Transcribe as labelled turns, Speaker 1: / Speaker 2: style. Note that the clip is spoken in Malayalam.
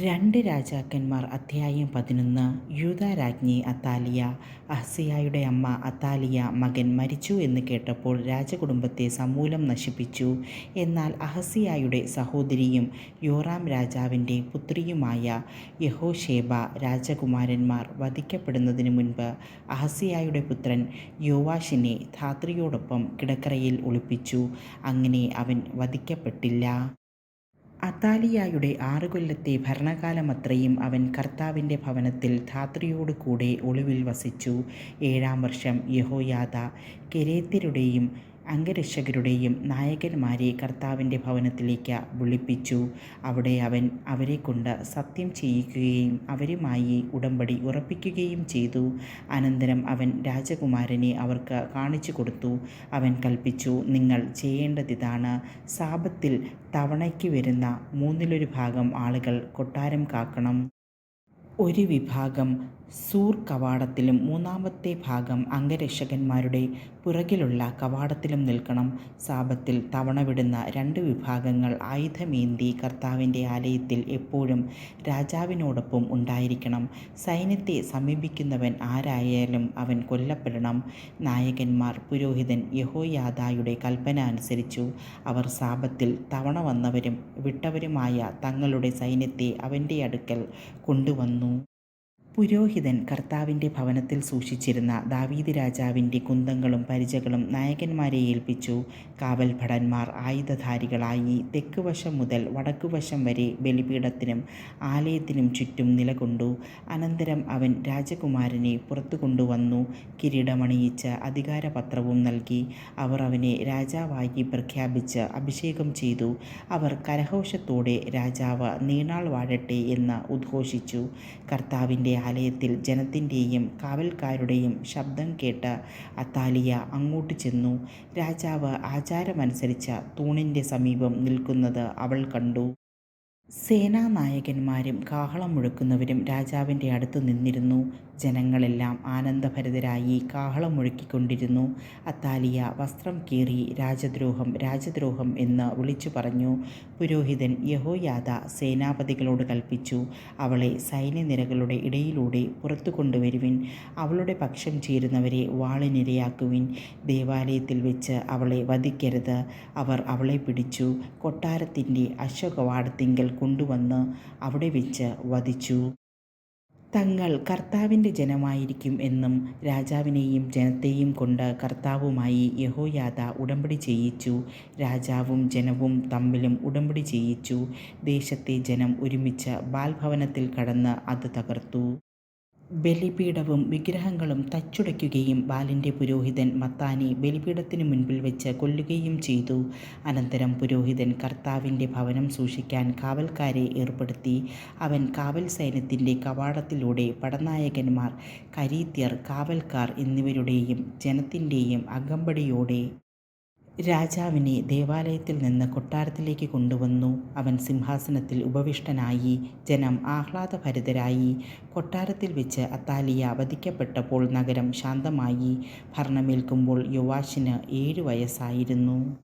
Speaker 1: രണ്ട് രാജാക്കന്മാർ അധ്യായം പതിനൊന്ന് യൂദാ രാജ്ഞി അത്താലിയ അഹസിയായുടെ അമ്മ അത്താലിയ മകൻ മരിച്ചു എന്ന് കേട്ടപ്പോൾ രാജകുടുംബത്തെ സമൂലം നശിപ്പിച്ചു. എന്നാൽ അഹസിയായുടെ സഹോദരിയും യോറാം രാജാവിന്റെ പുത്രിയുമായ യഹോഷേബ രാജകുമാരന്മാർ വധിക്കപ്പെടുന്നതിന് മുൻപ് അഹസിയായുടെ പുത്രൻ യോവാഷിനെ ധാത്രിയോടൊപ്പം കിടക്കറയിൽ ഒളിപ്പിച്ചു. അങ്ങനെ അവൻ വധിക്കപ്പെട്ടില്ല. അത്താലിയായുടെ ആറു കൊല്ലത്തെ ഭരണകാലമത്രയും അവൻ കർത്താവിന്റെ ഭവനത്തിൽ ധാത്രിയോടു കൂടെ ഒളിവിൽ വസിച്ചു. ഏഴാം വർഷം യഹോയാദ കെരേത്യരുടെയും അംഗരക്ഷകരുടെയും നായകന്മാരെ കർത്താവിന്റെ ഭവനത്തിലേക്ക് വിളിപ്പിച്ചു. അവിടെ അവൻ അവരെക്കൊണ്ട് സത്യം ചെയ്യിക്കുകയും അവരുമായി ഉടമ്പടി ഉറപ്പിക്കുകയും ചെയ്തു. അനന്തരം അവൻ രാജകുമാരനെ അവർക്ക് കാണിച്ചു കൊടുത്തു. അവൻ കൽപ്പിച്ചു നിങ്ങൾ ചെയ്യേണ്ടതിതാണ്. സാപത്തിൽ തവണയ്ക്ക് വരുന്ന മൂന്നിലൊരു ഭാഗം ആളുകൾ കൊട്ടാരം കാക്കണം. ഒരു വിഭാഗം സൂർ കവാടത്തിലും മൂന്നാമത്തെ ഭാഗം അംഗരക്ഷകന്മാരുടെ പുറകിലുള്ള കവാടത്തിലും നിൽക്കണം. സാപത്തിൽ തവണ വിടുന്ന രണ്ട് വിഭാഗങ്ങൾ ആയുധമേന്തി കർത്താവിന്റെ ആലയത്തിൽ എപ്പോഴും രാജാവിനോടൊപ്പം ഉണ്ടായിരിക്കണം. സൈന്യത്തെ സമീപിക്കുന്നവൻ ആരായാലും അവൻ കൊല്ലപ്പെടണം. നായകന്മാർ പുരോഹിതൻ യഹോയാദായുടെ കൽപ്പന അനുസരിച്ചു അവർ സാപത്തിൽ തവണ വന്നവരും വിട്ടവരുമായ തങ്ങളുടെ സൈന്യത്തെ അവന്റെ അടുക്കൽ കൊണ്ടുവന്നു. പുരോഹിതൻ കർത്താവിന്റെ ഭവനത്തിൽ സൂക്ഷിച്ചിരുന്ന ദാവീദ് രാജാവിന്റെ കുന്തങ്ങളും പരിചകളും നായകന്മാരെ ഏൽപ്പിച്ചു. കാവൽഭടന്മാർ ആയുധധാരികളായി തെക്കുവശം മുതൽ വടക്കുവശം വരെ ബലിപീഠത്തിനും ആലയത്തിനും ചുറ്റും നിലകൊണ്ടു. അനന്തരം അവൻ രാജകുമാരനെ പുറത്തു കൊണ്ടുവന്നു. കിരീടമണിയിച്ച് അധികാരപത്രവും നൽകി. അവർ അവനെ രാജാവായി പ്രഖ്യാപിച്ച് അഭിഷേകം ചെയ്തു. അവർ കരഘോഷത്തോടെ രാജാവ് നീണാൾ വാഴട്ടെ എന്ന് ഉദ്ഘോഷിച്ചു. കർത്താവിന്റെ ആലയത്തിൽ ജനത്തിന്റെയും കാവൽക്കാരുടെയും ശബ്ദം കേട്ട അത്താലിയ അങ്ങോട്ട് ചെന്നു. രാജാവ് ആചാരമനുസരിച്ച തൂണിന്റെ സമീപം നിൽക്കുന്നത് അവൾ കണ്ടു. സേനാനായകന്മാരും കാഹളം മുഴക്കുന്നവരും രാജാവിന്റെ അടുത്ത് നിന്നിരുന്നു. ജനങ്ങളെല്ലാം ആനന്ദഭരിതരായി കാഹളം മുഴക്കിക്കൊണ്ടിരുന്നു അത്താലിയ വസ്ത്രം കീറി രാജദ്രോഹം രാജദ്രോഹം എന്ന് വിളിച്ചു പറഞ്ഞു. പുരോഹിതൻ യഹോയാദ സേനാപതികളോട് കൽപ്പിച്ചു അവളെ സൈന്യനിരകളുടെ ഇടയിലൂടെ പുറത്തു കൊണ്ടുവരുവിൻ അവളുടെ പക്ഷം ചേരുന്നവരെ വാളിനിരയാക്കുവിൻ. ദേവാലയത്തിൽ വെച്ച് അവളെ വധിക്കരുത്. അവർ അവളെ പിടിച്ചു. കൊട്ടാരത്തിന്റെ അശ്വകവാടത്തിങ്കൽ കൊണ്ടുവന്ന് അവിടെ വെച്ച് വധിച്ചു. തങ്ങൾ കർത്താവിന്റെ ജനമായിരിക്കും എന്നും രാജാവിനെയും ജനത്തെയും കൊണ്ട് കർത്താവുമായി യഹോയാദ ഉടമ്പടി ചെയ്യിച്ചു. രാജാവും ജനവും തമ്മിലും ഉടമ്പടി ചെയ്യിച്ചു. ദേശത്തെ ജനം ഒരുമിച്ച് ബാൽഭവനത്തിൽ കടന്ന് അത് തകർത്തു. ബലിപീഠവും വിഗ്രഹങ്ങളും തച്ചുടയ്ക്കുകയും ബാലിന്റെ പുരോഹിതൻ മത്താനെ ബലിപീഠത്തിനു മുൻപിൽ വെച്ച് കൊല്ലുകയും ചെയ്തു. അനന്തരം പുരോഹിതൻ കർത്താവിന്റെ ഭവനം സൂക്ഷിക്കാൻ കാവൽക്കാരെ ഏർപ്പെടുത്തി. അവൻ കാവൽ സൈന്യത്തിന്റെ കവാടത്തിലൂടെ പടനായകന്മാർ കരീത്യർ കാവൽക്കാർ എന്നിവരുടെയും ജനത്തിന്റെയും അകമ്പടിയോടെ രാജാവിനെ ദേവാലയത്തിൽ നിന്ന് കൊട്ടാരത്തിലേക്ക് കൊണ്ടുവന്നു. അവൻ സിംഹാസനത്തിൽ ഉപവിഷ്ടനായി ജനം ആഹ്ലാദഭരിതരായി. കൊട്ടാരത്തിൽ വെച്ച് അത്താലിയ വധിക്കപ്പെട്ടപ്പോൾ നഗരം ശാന്തമായി. ഭരണമേൽക്കുമ്പോൾ യുവാഷിന് ഏഴു വയസ്സായിരുന്നു.